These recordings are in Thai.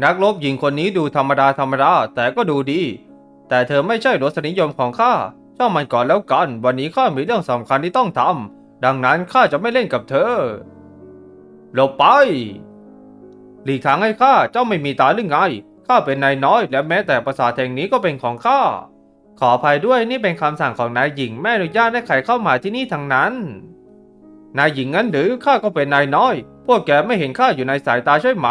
นักรบหญิงคนนี้ดูธรรมดาธรรมดาแต่ก็ดูดี แต่เธอไม่ใช่รสนิยมของข้าช่างมันก่อนแล้วกัน วันนี้ข้ามีเรื่องสำคัญที่ต้องทำดังนั้นข้าจะไม่เล่นกับเธอหลบไป หลีกทางให้ข้าเจ้าไม่มีตาหรือไงข้าเป็นนายน้อย และแม้แต่ปราสาแห่งนี้ก็เป็นของข้าขออภัยด้วยนี่เป็นคำสั่งของนายหญิงแม่อนุญาตให้ใครเข้ามาที่นี่ทั้งนั้น นายหญิงงั้นหรือข้าก็เป็นนายน้อย พวกแกไม่เห็นข้าอยู่ในสายตาใช่ไหม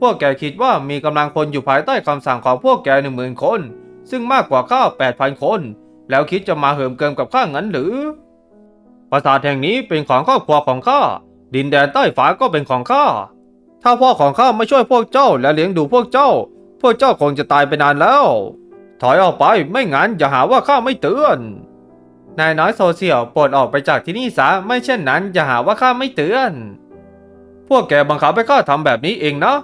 พวกแกคิดว่ามีกำลังคนอยู่ภายใต้คำสั่งของพวกแกหนึ่งหมื่นคน ซึ่งมากกว่าข้าแปดพันคน แล้วคิดจะมาเหิมเกิมกับข้างั้นหรือ ปราสาทแห่งนี้เป็นของครอบครัวของข้า ดินแดนใต้ฝาก็เป็นของข้า ถ้าพ่อของข้าไม่ช่วยพวกเจ้าและเลี้ยงดูพวกเจ้า พวกเจ้าคงจะตายไปนานแล้ว ถอยออกไปไม่งั้นอย่าหาว่าข้าไม่เตือน นายน้อยโซเชียลปรดออกไปจากที่นี่ซะ ไม่เช่นนั้นอย่าหาว่าข้าไม่เตือน พวกแกบังคับให้ข้าทำแบบนี้เองนะ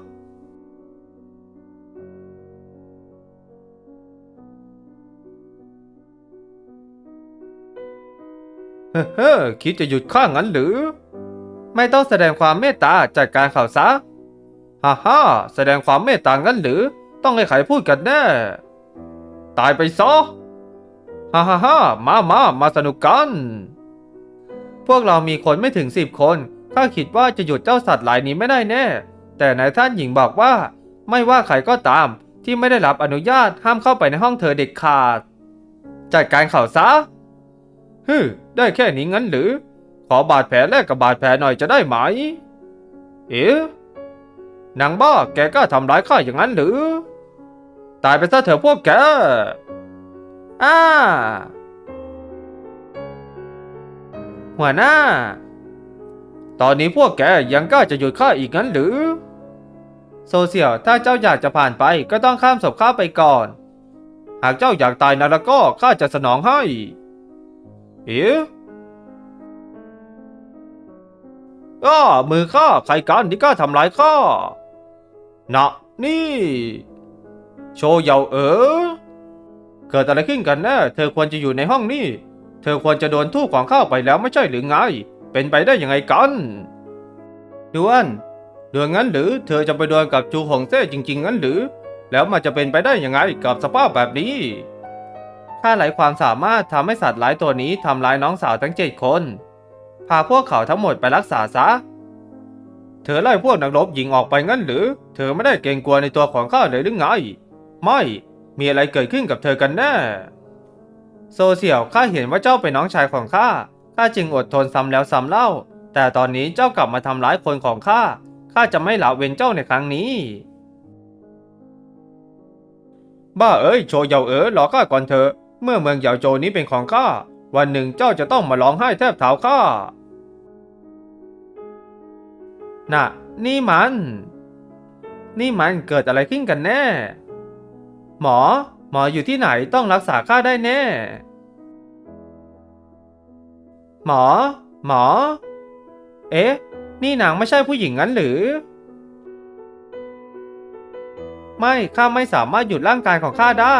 เฮ้อคิดจะหยุดข้างั้นหรือ ไม่ต้องแสดงความเมตตาจัดการข่าวซะฮ่าฮ่าแสดงความเมตตางั้นหรือ ต้องให้ใครพูดกันแน่ ตายไปซะฮ่าฮ่าฮ่ามามามาสนุกกัน พวกเรามีคนไม่ถึงสิบคนข้าคิดว่าจะหยุดเจ้าสัตว์หลายนี้ไม่ได้แน่ แต่นายท่านหญิงบอกว่า ไม่ว่าใครก็ตามที่ไม่ได้รับอนุญาตห้ามเข้าไปในห้องเธอเด็ดขาด จัดการข่าวซะ ฮึได้แค่นี้งั้นหรือ ขอบาดแผลแลกกับบาดแผลหน่อยจะได้ไหม เอ๊ะนางบ้าแกกล้าทำร้ายข้าอย่างนั้นหรือ ตายไปซะเถอะพวกแกอ้าหัวหน้า ตอนนี้พวกแกยังกล้าจะหยุดข้าอีกงั้นหรือ โซเชียลถ้าเจ้าอยากจะผ่านไปก็ต้องข้ามศพข้าไปก่อน หากเจ้าอยากตายนะแล้วก็ข้าจะสนองให้ อ๊ะอ้ามือข้าใครกันที่กล้าทำร้ายข้านะนี่ โชว์เยาเอ๋อเกิดอะไรขึ้นกันแน่เธอควรจะอยู่ในห้องนี่ เธอควรจะโดนทู่ของข้าไปแล้วไม่ใช่หรือไง เป็นไปได้ยังไงกันดวนดวนงั้นหรือ เธอจะไปดวลกับจูหงเซ่จริง ๆ งั้นหรือ แล้วมันจะเป็นไปได้ยังไงกับสภาพแบบนี้ ข้าหลายความสามารถทำให้สัตว์หลายตัวนี้ทำร้ายน้องสาวทั้งเจ็ดคน พาพวกเขาทั้งหมดไปรักษาซะ เธอไล่พวกนักรบหญิงออกไปงั้นหรือ เธอไม่ได้เกรงกลัวในตัวของข้าเลยหรือไง ไม่ มีอะไรเกิดขึ้นกับเธอกันแน่ โซเชียลข้าเห็นว่าเจ้าเป็นน้องชายของข้า ข้าจึงอดทนซ้ำแล้วซ้ำเล่า แต่ตอนนี้เจ้ากลับมาทำร้ายคนของข้า ข้าจะไม่ละเว้นเจ้าในครั้งนี้บ้าเอ้ยโชว์เยาเอ๋อรอข้าก่อนเถอะ เมื่อเมืองเหยาโจนี้เป็นของข้า วันหนึ่งเจ้าจะต้องมาร้องไห้แทบเท้าข้า น่ะ นี่มัน นี่มันเกิดอะไรขึ้นกันแน่ หมอ หมออยู่ที่ไหนต้องรักษาข้าได้แน่ หมอ หมอ เอ๊ะ นี่นางไม่ใช่ผู้หญิงงั้นหรือ ไม่ ข้าไม่สามารถหยุดร่างกายของข้าได้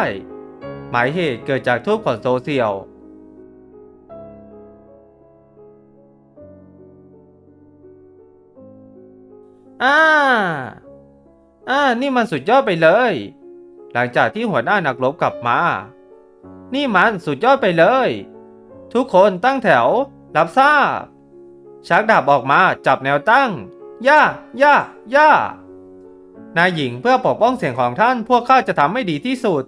หมายเหตุเกิดจากทูบของโซเชียลอ่าอ่า นี่มันสุดยอดไปเลย หลังจากที่หัวหน้านักรบกลับมา นี่มันสุดยอดไปเลย ทุกคนตั้งแถว รับทราบ ชักดาบออกมาจับแนวตั้ง ย่า ย่า ย่านายหญิงเพื่อปกป้องเสียงของท่านพวกข้าจะทำให้ดีที่สุด